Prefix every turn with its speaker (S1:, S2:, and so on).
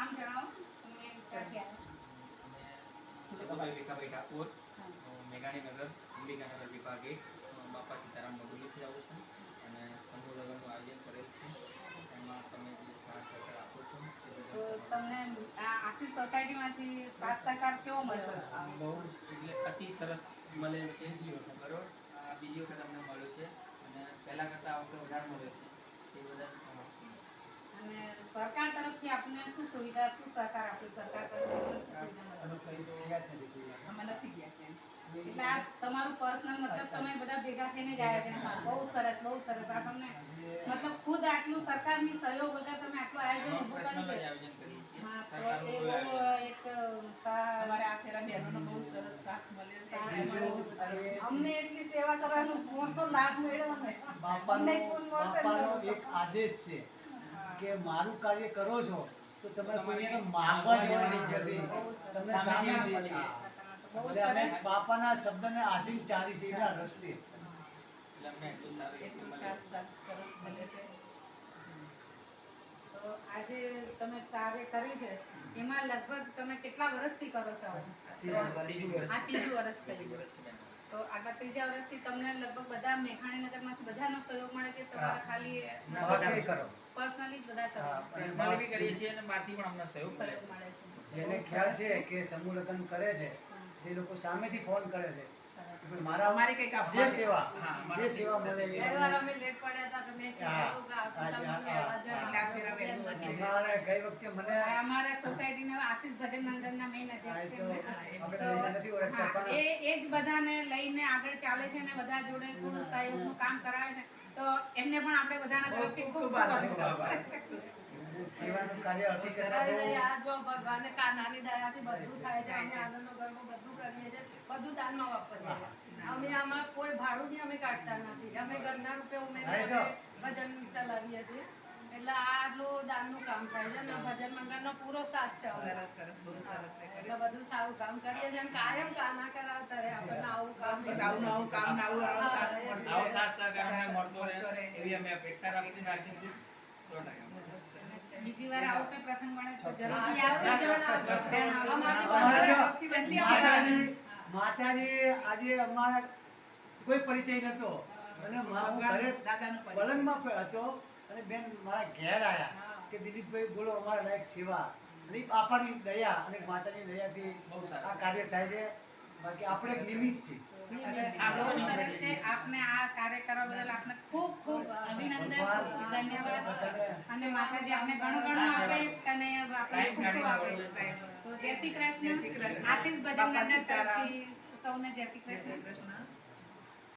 S1: નામ જણાવો. તમે આવ્યા?
S2: અને ચતુભાઈ ભીખાભાઈ ઠાકોર મેઘાણીનગર અંબિકાનગર વિભાગે બાપા સીતારામ બગુલીથી આવું છું અને સમૂહ લગ્નનું આયોજન કરેલ છે. એમાં તમે જે સાથ સહકાર આપો છો
S1: તો તમને આ આશીષ સોસાયટીમાંથી સાથ સહકાર કેવો મળ્યો?
S2: બહુ જ એટલે અતિ સરસ મળેલ છે. બરોબર આ બીજી વખત અમને મળ્યો છે અને પહેલાં કરતાં આ વખતે વધારે મળ્યો છે એ બદલ આભાર.
S1: અને સરકાર તરફથી આપને શું સુવિધા શું સહકાર આપ્યો સરકાર તરફથી?
S3: અમે નથી ગયા ત્યાં
S1: એટલે આ તમારું પર્સનલ મતલબ તમે બધા ભેગા થઈને જ આયોજન કરો. બહુ સરસ બહુ સરસ. આ તમને મતલબ ખુદ આટલું સરકારની સહયોગ વગર તમે આટલું આયોજન ઊભું કર્યું છે
S2: આયોજન કરીએ છીએ.
S1: હા તો એ બહુ એક
S3: અમારે આ ફેરા બહેનોનો બહુ સરસ સાથ મળ્યો છે.
S1: સાથ
S3: એટલે.
S1: અમને સેવા કરવાનો મોટો લાભ મળ્યો ને
S4: બાપાનો એક આદેશ છે. કે મારું કાર્ય કરો છો તો તમે
S2: તમારે
S4: કોઈને માંગવા જવાની જરૂર તમને
S1: સામે
S4: એટલે અમે બાપાના શબ્દને આધીન ચાલી છે એના રસ્તે.
S3: સરસ મળે છે.
S1: તો આજે તમે કાર્ય કર્યું છે એમાં લગભગ તમે કેટલા વર્ષથી કરો છો? હવે?
S3: ત્રણ વર્ષ
S1: આ ત્રીજું વર્ષ તો આગળ ત્રીજા વર્ષથી તમને લગભગ બધા મેઘાણીનગરમાંથી બધાનો સહયોગ મળે કે તમારે ખાલી
S4: કરો
S1: પર્સનલી જ બધા કરો?
S2: પર્સનલી બી કરીએ છીએ અને બહારથી પણ અમને સહયોગ મળે છે.
S4: જેને ખ્યાલ છે કે સમૂહ લગ્ન કરે છે તે લોકો સામેથી ફોન કરે છે. મારા
S3: અમારે કંઈક
S4: જે
S3: આપવાનું.
S4: સેવા
S2: હા,
S4: જે સેવા મળે છે
S5: અમે લેટ પડ્યા હતા તો મેં કીધું કે આ
S4: હા,
S5: સામાન્ય
S4: હા,
S5: આવા જણાવો.
S3: એટલે આ ફેરા વહેલું
S5: બેન
S3: એટલે.
S5: નથી.
S4: અમારે ગઈ વખતે મને
S1: અમારા સોસાયટીના આશીષ ભજન મંડળના મેઇન અધ્યક્ષ છે
S3: એ
S1: એ જ બધાને લઈને આગળ ચાલે છે ને બધા જોડે થોડું સહયોગનું કામ કરાવે છે તો એમને પણ આપણે બધાના તરફથી
S3: ખૂબ
S1: ખૂબ
S3: આભાર.
S1: આભાર.
S4: સેવાનું કાર્ય
S3: બહુ
S4: હકીકત
S3: સરસ.
S5: અરે યાર, જો ભગવાને કા નાની દયાથી બધું થાય છે અમે આનંદનો ગરબો બધું કરીએ છીએ બધું દાનમાં વાપરીએ અમે આમાં કોઈ ભાડું બી અમે કાઢતા નથી અમે ઘરના રૂપે ઉમેરીને
S4: હા, એ તો.
S5: અમે ભજન ચલાવીએ છીએ એટલે આટલું દાનનું કામ થાય છે અને ભજન મંડળનો પૂરો સાથ છે
S3: સરસ સરસ બહુ સરસ
S5: એટલે બધું સારું કામ કરીએ છીએ અને કાયમ કાના કરાવતા રહે આપણને આવું કામ
S3: બસ આવું આવું કામ આવું આવો સાથ
S2: આવો સાથ સહકાર મળતો રહે. એવી અમે અપેક્ષા રાખીશું
S1: બીજી વાર આવો પ્રસંગ બને તો જરૂરથી આવજો.
S4: માતાજી આજે અમારા કોઈ પરિચય નતો. અને મા- હું ઘરે. પલંગમાં હતો અને બેન મારા ઘેર આવ્યા કે દિલીપભાઈ બોલો અમારા લાયક સેવા. અને બાપાની દયા અને માતાની દયાથી
S2: બહુ સારું.
S4: આ કાર્ય થાય છે. બાકી આપણે એક નિમિત્ત
S1: છે. આપને આ કાર્ય કરવા બદલ આપને ખૂબ ખૂબ અભિનંદન ધન્યવાદ. અને માતાજી આપને ઘણું ઘણું આપે અને આપણે ખૂબ ખૂબ આપે તો જય શ્રી કૃષ્ણ. આશીષ ભજન. તરફથી સૌને જય શ્રી
S3: કૃષ્ણ.